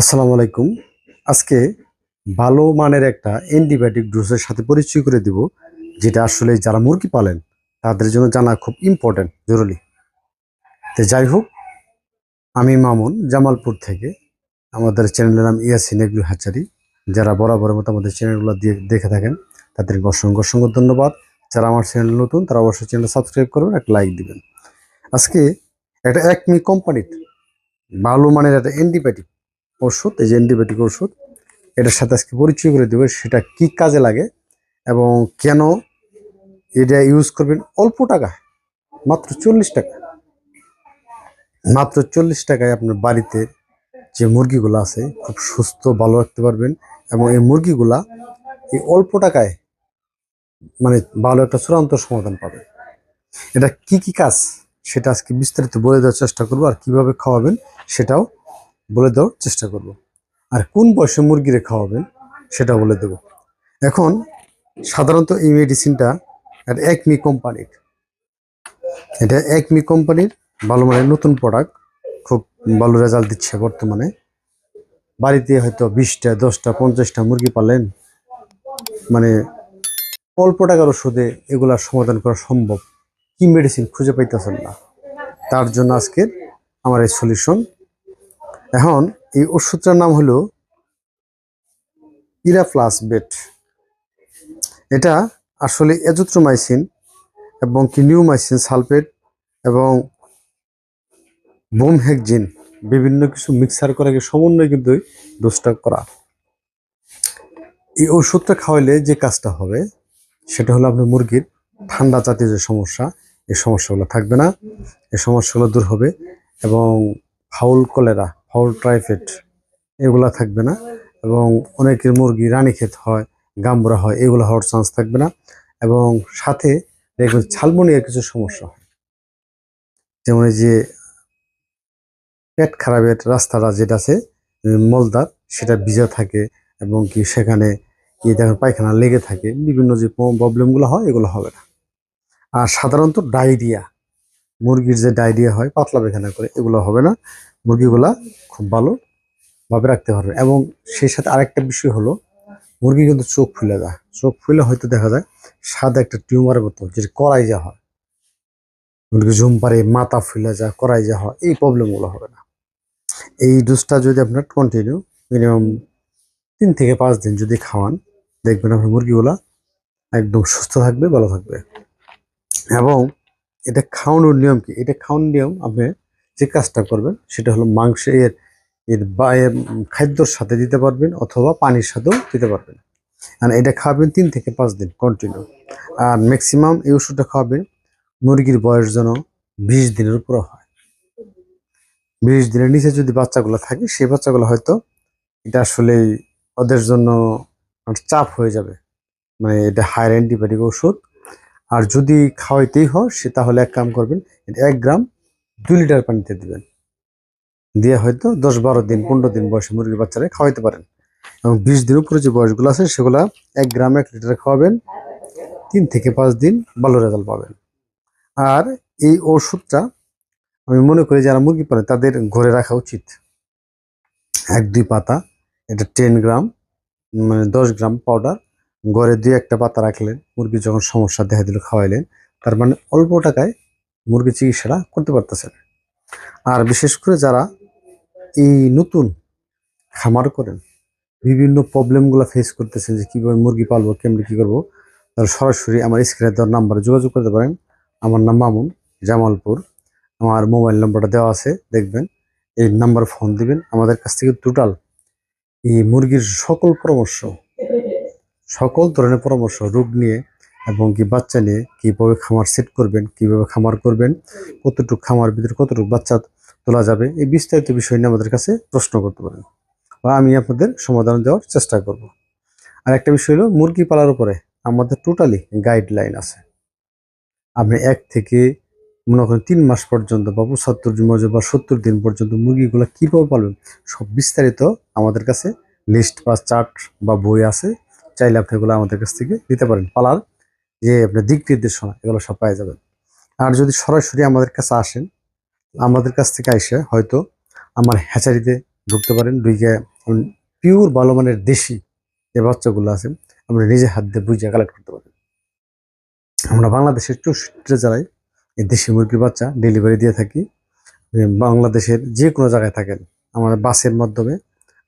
আসসালামু আলাইকুম। আজকে ভালো মানের একটা অ্যান্টিবায়োটিক ডোজের সাথে পরিচয় করে দিব, যেটা আসলে যারা মুরগি পালেন, তাদের জন্য জানা খুব ইম্পর্ট্যান্ট জরুরি। তো যাই হোক, আমি মামুন, জামালপুর থেকে। আমাদের চ্যানেলের নাম ইয়াসিন এগ্রু হাচারি। যারা বরাবরের মতো আমাদের চ্যানেলগুলো দিয়ে দেখে থাকেন তাদেরকে অসংখ্য অসংখ্য ধন্যবাদ। যারা আমার চ্যানেল নতুন, তারা অবশ্যই চ্যানেল সাবস্ক্রাইব করবেন একটা লাইক দিবেন। আজকে একটা একমি কোম্পানির ভালো মানের একটা অ্যান্টিবায়োটিক ওষুধ এই যে অ্যান্টিবায়োটিক ওষুধ এটার সাথে আজকে পরিচয় করে দেবে সেটা কি কাজে লাগে এবং কেন এটা ইউজ করবেন অল্প টাকা মাত্র চল্লিশ টাকা। মাত্র চল্লিশ টাকায় আপনার বাড়িতে যে মুরগিগুলো আছে, খুব সুস্থ, ভালো রাখতে পারবেন এবং এই মুরগিগুলা এই অল্প টাকায় মানে ভালো একটা চূড়ান্ত সমাধান পাবে। এটা কি কি কাজ, সেটা আজকে বিস্তারিত বলে দেওয়ার চেষ্টা করব আর কীভাবে খাওয়াবেন সেটাও বলে দেওয়ার চেষ্টা করব। আর কোন বয়সে মুরগিরে খাওয়াবেন সেটা বলে দেব। এখন সাধারণত এই মেডিসিনটা একটা একমি কোম্পানির এটা একমি কোম্পানির ভালো মানের নতুন প্রোডাক্ট খুব ভালো রেজাল্ট দিচ্ছে বর্তমানে। বাড়িতে হয়তো বিশটা, দশটা, পঞ্চাশটা মুরগি পালেন মানে অল্প টাকার ওষুধে এগুলার সমাধান করা সম্ভব। কি মেডিসিন খুঁজে পাইতেছেন না? তার জন্য আজকের আমার এই সলিউশন এখন এই ওষুধটার নাম হলো ইরাপ্লাস বেট এটা আসলে এজোথ্রোমাইসিন এবং কি নিউমাইসিন সালফেট এবং বোমহেকজিন বিভিন্ন কিছু মিক্সার করে কি সমন্বয়ে কিন্তু ডোজটা করা। এই ওষুধটা খাওয়াইলে যে কাজটা হবে সেটা হলো আপনার মুরগির ঠান্ডা জাতীয় যে সমস্যা, এই সমস্যাগুলো থাকবে না। এই সমস্যাগুলো দূর হবে এবং ফাউল কলেরা ফাউল ট্রাইফেট, এগুলা থাকবে না। এবং অনেকের মুরগি রানীক্ষেত হয় গাম্বরা হয়, এগুলো হওয়ার চান্স থাকবে না। এবং সাথে দেখবেন ছালমনিয়ার কিছু সমস্যা হয়। যেমন এই যে পেট খারাপের রাস্তাটা যেটা আছে মলদার সেটা ভিজা থাকে এবং কি সেখানে কি দেখেন পায়খানা লেগে থাকে। বিভিন্ন যে প্রবলেমগুলো হয়, এগুলো হবে না। আর সাধারণত ডায়রিয়া, মুরগির যে ডায়রিয়া হয়, পাতলা পায়খানা করে, এগুলো হবে না। মুরগিগুলা খুব ভালো ভাবে রাখতে পারবে। এবং সেই সাথে আরেকটা বিষয় হলো, মুরগি কিন্তু চোখ ফুলে যায়। চোখ ফুলে হয়তো দেখা যায় সাদা একটা টিউমারের মতো, যেটা করাই যা হয়। মুরগি ঝুম পারে মাথা ফুলে যা করাই যা হয়, এই প্রবলেমগুলো হবে না। এই ডোজটা যদি আপনার কন্টিনিউ মিনিমাম তিন থেকে পাঁচ দিন যদি খাওয়ান, দেখবেন আপনার মুরগিগুলা একদম সুস্থ থাকবে, ভালো থাকবে। এবং এটা খাওয়ানোর নিয়ম কি? এটা খাওয়ানোর নিয়ম আপনি যে কাজটা করবেন, সেটা হলো মাংসের এর এর খাদ্যর সাথে দিতে পারবেন অথবা পানির সাথেও দিতে পারবেন। আর এটা খাওয়াবেন তিন থেকে পাঁচ দিন কন্টিনিউ আর ম্যাক্সিমাম এই ওষুধটা খাওয়াবেন মুরগির বয়স যেন বিশ দিনের উপরে হয়। বিশ দিনের নিচে যদি বাচ্চাগুলো থাকে, সেই বাচ্চাগুলো হয়তো এটা আসলে ওদের জন্য চাপ হয়ে যাবে। মানে এটা হায়ার অ্যান্টিবায়োটিক ওষুধ। আর যদি খাওয়াইতেই হয়, সে তাহলে এক কাম করবেন, এক গ্রাম দুই লিটার পানিতে দিবেন। দিয়ে হয়তো দশ বারো দিন, পনেরো দিন বয়সে মুরগির বাচ্চারা খাওয়াইতে পারেন। এবং বিশ দিন উপরে যে বয়সগুলো আছে, সেগুলা এক গ্রাম এক লিটার খাওয়াবেন। তিন থেকে পাঁচ দিন ভালো রেজাল্ট পাবেন। আর এই ওষুধটা আমি মনে করি যারা মুরগি পালে, তাদের ঘরে রাখা উচিত। এক, দুই পাতা, এটা টেন গ্রাম মানে দশ গ্রাম পাউডার ঘরে দুই একটা পাতা রাখলেন। মুরগি যখন সমস্যা দেখা দিল, খাওয়াইলেন। তার মানে অল্প টাকায় মুরগি চিকিৎসাটা করতে পারতেছেন। আর বিশেষ করে যারা এই নতুন খামার করেন, বিভিন্ন প্রবলেমগুলো ফেস করতেছেন যে কীভাবে মুরগি পালবো, কেমনি কী করব তাহলে সরাসরি আমার স্ক্রিনে দেওয়ার নাম্বারে যোগাযোগ করতে পারেন। আমার নাম মামুন, জামালপুর। আমার মোবাইল নাম্বারটা দেওয়া আছে, দেখবেন। এই নাম্বার ফোন দিবেন। আমাদের কাছ থেকে টোটাল এই মুরগির সকল পরামর্শ, সকল ধরনের পরামর্শ, রোগ নিয়ে এবং কি বাচ্চা নিয়ে কীভাবে খামার সেট করবেন, কীভাবে খামার করবেন, কতটুকু খামার ভিতরে কতটুকু বাচ্চা তোলা যাবে, এই বিস্তারিত বিষয় নিয়ে আমাদের কাছে প্রশ্ন করতে পারেন বা আমি আপনাদের সমাধান দেওয়ার চেষ্টা করব। আর একটা বিষয় হলো, মুরগি পালার উপরে আমাদের টোটালি গাইডলাইন আছে। আপনি এক থেকে মনে করেন তিন মাস পর্যন্ত বা পঁচাত্তর দিন বা সত্তর দিন পর্যন্ত মুরগিগুলো কীভাবে পালবেন, সব বিস্তারিত আমাদের কাছে লিস্ট বা চার্ট বা বই আছে, চাইলে আপনি এগুলো আমাদের কাছ থেকে দিতে পারেন। পালার যে আপনার দিক নির্দেশনা এগুলো সব পাই যাবেন আর যদি সরাসরি আমাদের কাছে আসেন, আমাদের কাছ থেকে এসে হয়তো আমার হ্যাচারিতে ঢুকতে পারেন, ঢুকে পিওর ভালো মানের দেশি যে বাচ্চাগুলো আছে আমরা নিজে হাত দিয়ে বুঝে কালেক্ট করতে পারি আমরা বাংলাদেশের চৌষট্টি জেলায় এই দেশি মুরগির বাচ্চা ডেলিভারি দিয়ে থাকি। বাংলাদেশের যে কোনো জায়গায় থাকেন আমাদের বাসের মাধ্যমে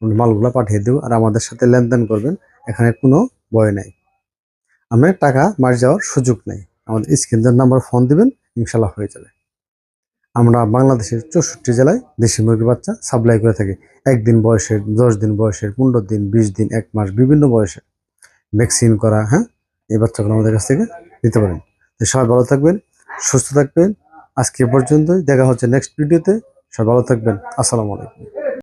মালগুলো পাঠিয়ে দেবো আর আমাদের সাথে লেনদেন করবেন, এখানে কোনো ভয় নাই। আমরা টাকা মারি যাওয়ার সুযোগ নেই। আমাদের স্ক্রিনের নাম্বার ফোন দিবেন, ইনশাল্লাহ হয়ে যাবে। আমরা বাংলাদেশের চৌষট্টি জেলায় দেশি মুরগির বাচ্চা সাপ্লাই করে থাকি। একদিন বয়সের, দশ দিন বয়সের, পনেরো দিন, বিশ দিন, এক মাস, বিভিন্ন বয়সে ভ্যাকসিন করা হ্যাঁ? এই বাচ্চাগুলো আমাদের কাছ থেকে নিতে পারেন। সবাই ভালো থাকবেন, সুস্থ থাকবেন। আজকে পর্যন্তই। দেখা হচ্ছে নেক্সট ভিডিওতে সবাই ভালো থাকবেন। আসসালামু আলাইকুম।